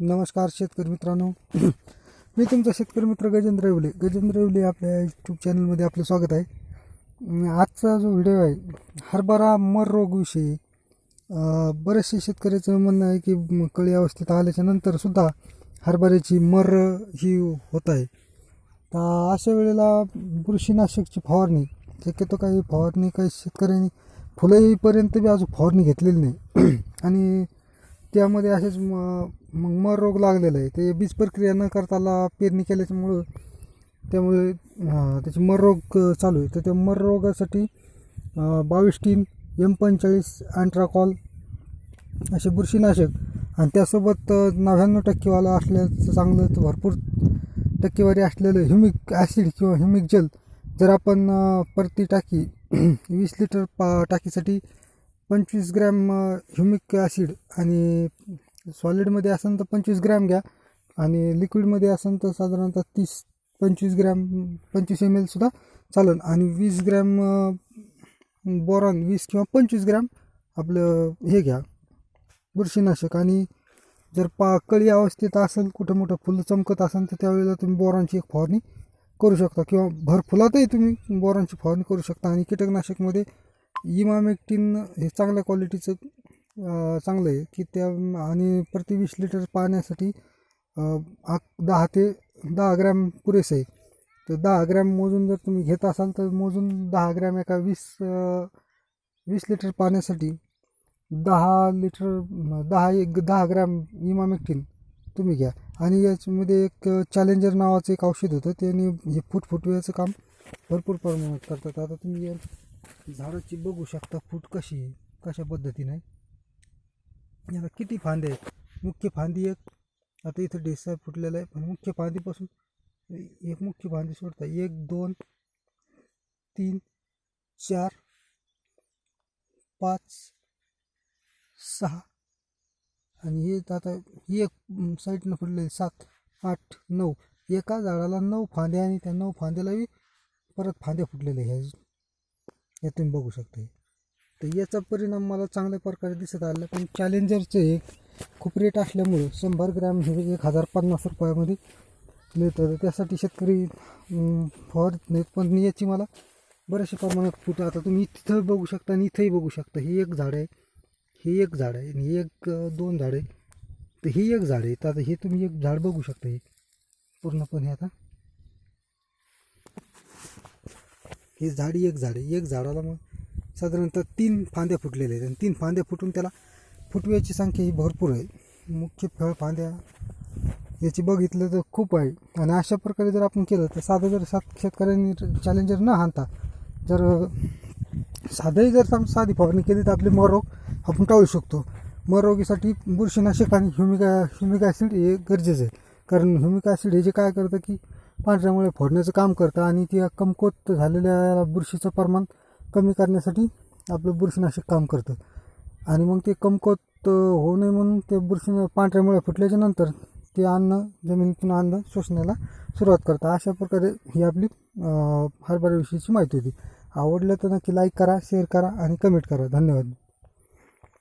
नमस्कार शेतकरी मित्रांनो. मी तुमचा शेतकरी मित्र गजेंद्र येवले. गजेंद्र येवले आपल्या यूट्यूब चॅनलमध्ये आपलं स्वागत आहे. आजचा जो व्हिडिओ आहे हरभरा मर रोगविषयी बरेचसे शेतकऱ्याचं म्हणणं आहे की कळी अवस्थेत आल्याच्या नंतरसुद्धा हरभऱ्याची मर ही होत आहे. तर अशा वेळेला बुरशीनाशकची फवारणी शक्यतो काही फवारणी काही शेतकऱ्यांनी फुलं येईपर्यंत बी अजून फवारणी घेतलेली नाही. आणि त्यामध्ये असेच म- मग मर रोग लागलेला आहे. ते बीज प्रक्रिया न करताला पेरणी केल्याच्यामुळं त्यामुळे त्याचे मर रोग चालू आहे. तर त्या मर रोगासाठी बावीस टीन एम पंचेचाळीस अँट्राकॉल असे बुरशीनाशक आणि त्यासोबत नव्याण्णव टक्केवाला असल्याचं चांगलं भरपूर टक्केवारी असलेलं ह्युमिक ॲसिड किंवा ह्युमिक जल जर आपण प्रति टाकी वीस लिटर पा टाकीसाठी पंचवीस ग्रॅम ह्युमिक ॲसिड आणि सॉलिडमध्ये असेल तर पंचवीस ग्रॅम घ्या. आणि लिक्विडमध्ये असेल तर साधारणतः तीस पंचवीस ग्रॅम पंचवीस एम एलसुद्धा चालेल. आणि वीस ग्रॅम बोरॉन वीस किंवा पंचवीस ग्रॅम आपलं हे घ्या बुरशीनाशक. आणि जर पा कळी अवस्थेत असेल कुठं मोठं फुलं चमकत असेल तर त्यावेळेला तुम्ही बोरांची एक फवारणी करू शकता. किंवा भर फुलातही तुम्ही बोरांची फवारणी करू शकता. आणि कीटकनाशकमध्ये इमामेक्टिन हे चांगल्या क्वालिटीचं चांगलं आहे की त्या आणि प्रति वीस लिटर पाण्यासाठी दहा ते दहा ग्रॅम पुरेसे आहे. तर दहा ग्रॅम मोजून जर तुम्ही घेत असाल तर मोजून दहा ग्रॅम एका वीस वीस लिटर पाण्यासाठी दहा लिटर दहा एक दहा ग्रॅम इमामेक्टिन तुम्ही घ्या. आणि याच्यामध्ये एक चॅलेंजर नावाचं एक औषध होतं. त्याने हे फूट फुटव्याचं काम भरपूर प्रमाणात करतात. आता तुम्ही या झाडाची बघू शकता फूट कशी आहे कशा पद्धतीने. याला किती फांदे आहेत? मुख्य फांदी एक आता इथं डेसा फुटलेला आहे पण मुख्य फांदीपासून एक मुख्य फांदी सोडता एक दोन तीन चार पाच सहा आणि हे आता ही एक साईडनं फुटलेली सात आठ नऊ. एका झाडाला नऊ फांद्या आणि त्या नऊ फांद्यालाही परत फांद्या फुटलेल्या ह्या हे तुम्ही बघू शकता. तर याचा परिणाम मला चांगल्या प्रकारे दिसत आला पण चॅलेंजरचे एक खूप रेट असल्यामुळे शंभर ग्रॅम हे एक हजार पन्नास रुपयामध्ये मिळतं. त्यासाठी शेतकरी अं, फवारत नाहीत पण याची मला बऱ्याचशा प्रमाणात फुटं आता तुम्ही इथं बघू शकता आणि इथंही बघू शकता. ही एक झाड आहे हे एक झाड आहे आणि हे एक दोन झाड आहे. तर ही एक झाड आहे. तर आता हे तुम्ही एक झाड बघू शकता हे. पूर्णपणे आता हे झाड एक झाड आहे एक झाडाला मग साधारणतः तीन फांद्या फुटलेल्या आहेत. आणि तीन फांद्या फुटून त्याला फुटव्याची संख्या ही भरपूर आहे. मुख्य फळ फांद्या याची बघितलं तर खूप आहे. आणि अशा प्रकारे जर आपण केलं तर साधं जर सात शेतकऱ्यांनी चॅलेंजर न हाणता जर साधंही जर सम साधी फवारणी केली तर आपले मरोग आपण टाळू शकतो. मरोगीसाठी बुरशीनाशक आणि ह्युमिका ह्युमिक ॲसिड हे गरजेचं आहे. कारण ह्युमिक ॲसिड हे जे काय करतं की पांढऱ्यामुळे फोडण्याचं काम करतं आणि त्या कमकोत झालेल्या बुरशीचं प्रमाण कमी करण्यासाठी आपलं बुरशीनाशक काम करतं. आणि मग ते कमकुवत होऊ नये म्हणून ते बुरशी पांढऱ्यामुळे फुटल्याच्या नंतर ते अन्न जमिनीतून अन्न शोषण्याला सुरुवात करतं. अशा प्रकारे ही आपली हरभऱ्याविषयीची माहिती होती. आवडलं तर नक्की लाईक करा शेअर करा आणि कमेंट करा. धन्यवाद.